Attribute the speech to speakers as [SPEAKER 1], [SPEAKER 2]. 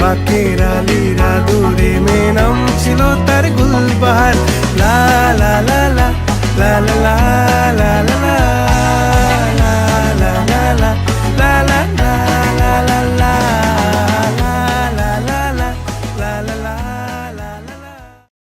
[SPEAKER 1] বাকের আলির আদুরে মে নাম ছিল তার গুলবাহার। লা লা লা লা লা লা লা।